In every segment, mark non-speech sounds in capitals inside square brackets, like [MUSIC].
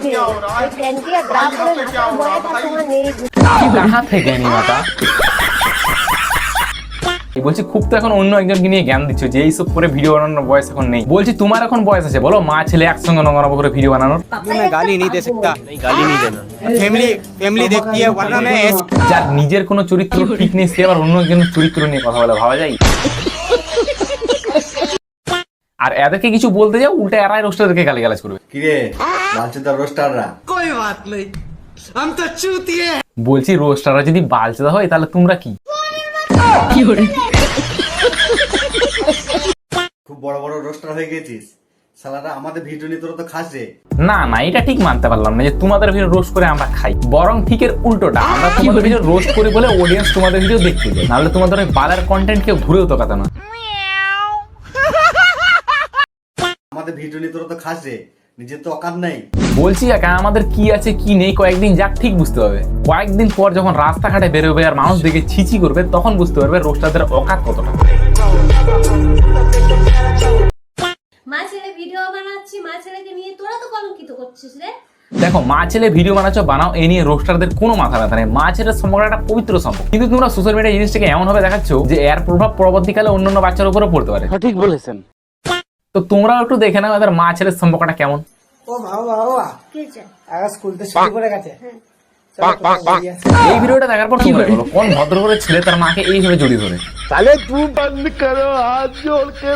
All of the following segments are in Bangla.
আছে ওই ট্যাঙ্কিয়া গ্রাম করে মাথায় বয়ে থাকে আমার নেই কাহা থেকে নি মাথা এই বলছি খুব তো এখন অন্য একজনকে নিয়ে জ্ঞান দিচ্ছ যে এইসব করে ভিডিও বানানোর বয়স এখন নেই বলছি তোমার এখন বয়স আছে বলো মা ছেলে একসঙ্গে নোংরা করে ভিডিও বানানোর ये मैं गाली नहीं दे सकता नहीं गाली नहीं देना फैमिली फैमिली देखती है वरना मैं ऐसे যার নিজের কোনো চরিত্র ঠিক নেই সে আবার অন্য একজনের চরিত্র নিয়ে কথা বলে ভাবা যায় আর এদেরকে কিছু বলতে যাও উল্টে এরাই রোস্টারদেরকে গালি গালাজ করবে। কিরে? বালচুদা রোস্টাররা কই বাত নেই আমি তো চুতিয়ে বলছি রোস্টাররা যদি বালচাদা হয় তাহলে তোমরা কি? খুব বড় বড় রোস্টার হয়ে গেছিস। সালারা আমাদের ভিডিও নিয়ে তোরা তো খাস। রে না না এটা ঠিক মানতে পারলাম না যে তোমাদের ভিডিও রোস্ট করে আমরা খাই। বরং ঠিকের উল্টোটা আমরা তোমাদের ভিডিও রোস্ট করি বলে অডিয়েন্স তোমাদের ভিডিও দেখতে যায় নাহলে তোমাদের ওই বালার কন্টেন্ট কেউ ঘুরেও তো কথা না। আমাদের ভিডিও নিয়ে তোরা তো খাস রে নিজের তো অকাত নাই। বলছি একা আমাদের কি আছে কি নেই কয়েকদিন যাক ঠিক বুঝতে হবে। কয়েকদিন পর যখন রাস্তাঘাটে বেরোবে আর মানুষ দেখে ছিচি করবে তখন বুঝতে পারবে রোস্টারদের অকাত কতটা। মা ছেলে ভিডিও বানাচ্ছি মা ছেলেকে নিয়ে তোরা তো কলঙ্কিত করছিস রে। দেখো মা ছেলে ভিডিও বানাচ্ছ বানাও এ নিয়ে রোস্টারদের কোনো মাথা ব্যথা নেই। মা ছেলের সম্পর্ক একটা পবিত্র সম্পর্ক। কিন্তু তোমরা সোশ্যাল মিডিয়া জিনিসটাকে এমন ভাবে দেখাচ্ছ যে এর প্রভাব পরবর্তীকালে অন্যান্য বাচ্চার উপরও পড়তে পারে। ঠিক বলেছেন। তো তোমরাও একটু দেখে নাও এদের মা ছেলের সম্পর্কটা কেমন ও বাবা বাবা কি হয়েছে? আগে স্কুল তো ছুটি পড়ে গেছে এই ভিডিওটা দেখার পর তোমরা বলো কোন ভদ্র করে ছেলে তার মাকে এইভাবে জড়িয়ে ধরে তাহলে তু বন্ধ করো হাত জোড় কে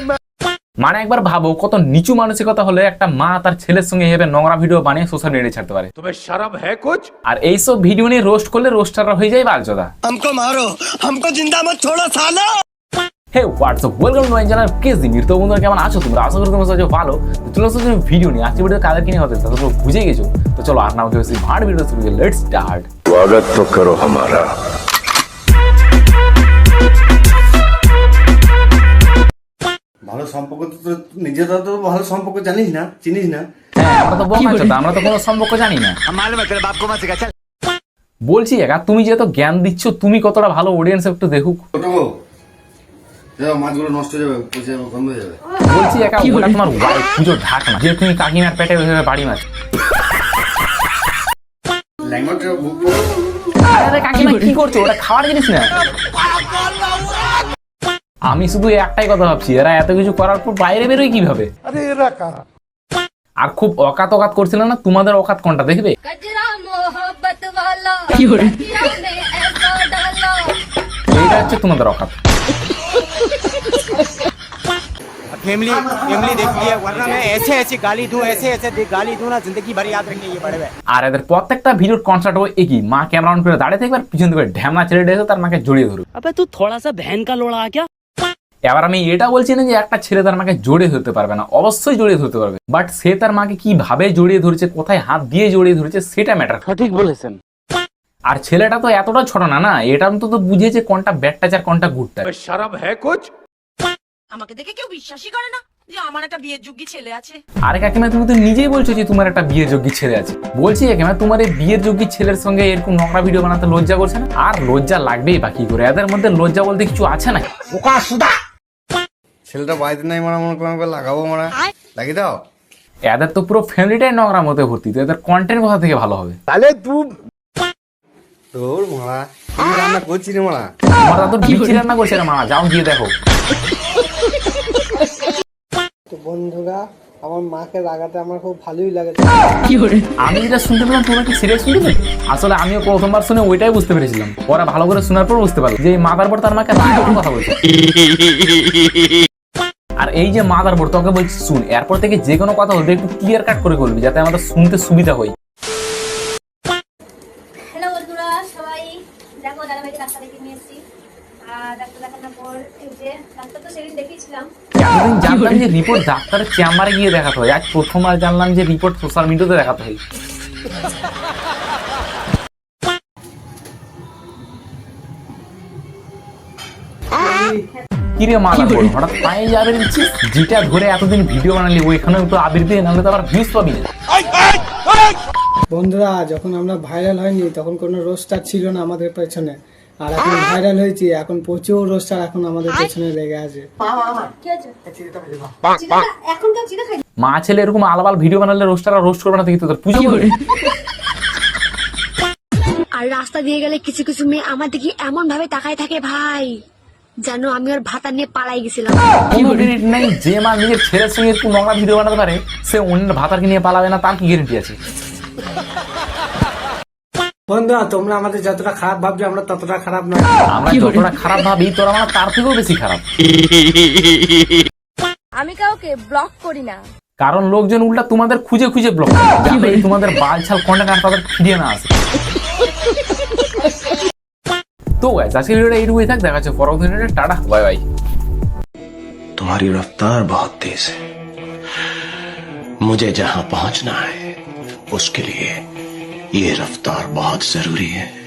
মানে একবার ভাবো কত নিচু মানসিকতা হলে একটা মা তার ছেলের সঙ্গে এইভাবে নোংরা ভিডিও বানিয়ে সোশ্যাল মিডিয়ায় ছাড়তে পারে तुम्हें शर्म है कुछ আর এইসব ভিডিও নিয়ে রোস্ট করলে রোস্টাররা হয়ে যায় বালচোদা हमको मारो हमको जिंदा मत छोड़ो सालो Hey WhatsApp welcome my channel তো বন্ধুরা কেমন আছো তোমরা? আশা করি ভালো। তো চলে তুমি ভিডিও নিয়ে আজকে ভিডিও কাদের কিনে হতে? তোমরা বুঝে গেছো? তো চলো আর নাম কেউ ভাড় ভিডিও শুরু লেটস স্টার্ট স্বাগত করো ভালো সম্পর্ক তো তো ভালো সম্পর্ক জানিস না চিনিস না? হ্যাঁ, আমরা তো বোকা আমরা তো কোনো সম্পর্ক জানি না। মালুম করে বাপ বলছি একা তুমি যেহেতু জ্ঞান দিচ্ছ তুমি কতটা ভালো অডিয়েন্স একটু দেখুক। কাকিমার পেটে বাড়ি আমি শুধু একটাই কথা ভাবছি এরা এত কিছু করার পর বাইরে বেরোয় কীভাবে? আর খুব অকাত অকাত করছিল না? তোমাদের অকাত কোনটা দেখবে? এইটা হচ্ছে তোমাদের অকাত। फैमिली फैमिली देखती है वरना मैं ऐसे ऐसे गाली दूं ऐसे ऐसे दे- गाली दूं ना जिंदगी भर याद रखेंगे ये बड़े हुए আর এদের প্রত্যেকটা ভিডিওর কনসার্ট হবে একই মা ক্যামেরা অন করে দাঁড়িয়ে থাকবে আর পিছন থেকে ঢ্যামনা ছেড়ে এসে তার মাকে জড়িয়ে ধরবে अबे तू थोड़ा सा बहन का लोड़ा आ क्या এবার আমি এটা বলছি না যে একটা ছেলে তার মাকে জড়িয়ে ধরতে পারবে না অবশ্যই জড়িয়ে ধরতে পারবে বাট সে তার মাকে কিভাবে জড়িয়ে ধরেছে কোথায় হাত দিয়ে জড়িয়ে ধরেছে সেটা ম্যাটার সঠিক বলেছেন আর ছেলেটা তো এতটা ছোট না না? এটা অন্তত বুঝেছে কোনটা ব্যাড টাচ আর কোনটা গুড টাচ শরম হ্যাঁ কোচ আমাকে দেখে কেউ বিশ্বাসই করে না আমার একটা ছেলে আছে। আরে তুমি নিজেই বলছো যে তোমার একটা ছেলে আছে। বলছি তোমার এই বিয়ের ছেলের সঙ্গে এরকম নোংরা ভিডিও বানাতে লজ্জা করছে না? আর লজ্জা লাগবেই করে? এদের মধ্যে লজ্জা বলতে কিছু আছে না ছেলেটা নাই মনে লাগাবো মারা। লাগিয়ে দাও। তো পুরো ফ্যামিলিটাই নোংরা মতে ভর্তি তো কন্টেন্ট কোথা থেকে ভালো হবে? তাহলে তুই তোর মারা রান্না করছি রে মারা আমার দাদুর বিচি রান্না করছে না মামা যাও গিয়ে দেখো। তো বন্ধুরা আমার মাকে লাগাতে আমার খুব ভালোই লাগে। আমি যেটা শুনতে পেলাম তোমরা কি সিরিয়াস শুনতে আসলে আমিও প্রথমবার শুনে ওইটাই বুঝতে পেরেছিলাম। ওরা ভালো করে শোনার পর বুঝতে পারল যে এই মাদার বোর্ড তার মাকে রাগানোর কথা বলছে। আর এই যে মাদার বোর্ড তোকে বলছি শুন এরপর থেকে যে কোনো কথা বলবে একটু ক্লিয়ার কাট করে বলবি যাতে আমাদের শুনতে সুবিধা হয় হ্যালো বন্ধুরা সবাই দেখো দাদাভাইকে ডাক্তার দেখে নিয়ে ডাক্তার দেখানোর পর যে ডাক্তার তো সেদিন দেখিয়েছিলাম। এতদিন জানতাম যে রিপোর্ট ডাক্তারের চেম্বারে গিয়ে দেখাতে হয়। আজ প্রথমবার জানলাম যে রিপোর্ট সোশ্যাল মিডিয়াতে দেখাতে হয়। কিরে মালা বল হঠাৎ পায়ে যাবে যেটা ধরে এতদিন ভিডিও বানালি ওইখানে একটু আবির দিয়ে নাহলে তো আবার ভিউজ পাবি। না বন্ধুরা যখন আমরা ভাইরাল হয়নি তখন কোনো রোস্টার ছিল না আমাদের পেছনে। আর এখন ভাইরাল হয়েছি এখন প্রচুর রোস্টার এখন আমাদের পেছনে লেগে আছে। মা ছেলে এরকম আলাবাল ভিডিও বানালে রোস্টাররা রোস্ট করবে না দেখি তোদের পুজো করে [LAUGHS] আর রাস্তা দিয়ে গেলে কিছু কিছু মেয়ে আমার দিকে এমন ভাবে তাকায় থাকে ভাই যেন আমি ওর ভাতা নিয়ে পালাই গেছিলাম। কোনো নাই? যে মা নিজের ছেলের সঙ্গে একটু নোংরা ভিডিও বানাতে পারে সে অন্যের ভাতারকে নিয়ে পালাবে না তার কি গ্যারেন্টি আছে? বন্ধুরা তোমরা আমাদের যতটা খারাপ ভাবছো আমরা ততটা খারাপ নয় আমরা যতটা খারাপ ভাবি তোরা মানে তার থেকেও বেশি খারাপ আমি কাউকে ব্লক করি না কারণ লোকজন উল্টা তোমাদের খুঁজে খুঁজে ব্লক যাতে এই তোমাদের বালছাল কন্টেন্ট আর তাদের ফিরিয়ে না আসে তো গাইস আজকের ভিডিওটা এইটুকুই থাক দেখা যাচ্ছে পরবর্তী ভিডিওতে টাটা বাই বাই तुम्हारी रफ्तार बहुत तेज है मुझे जहां पहुंचना है उसके लिए ये रफ्तार बहुत ज़रूरी है।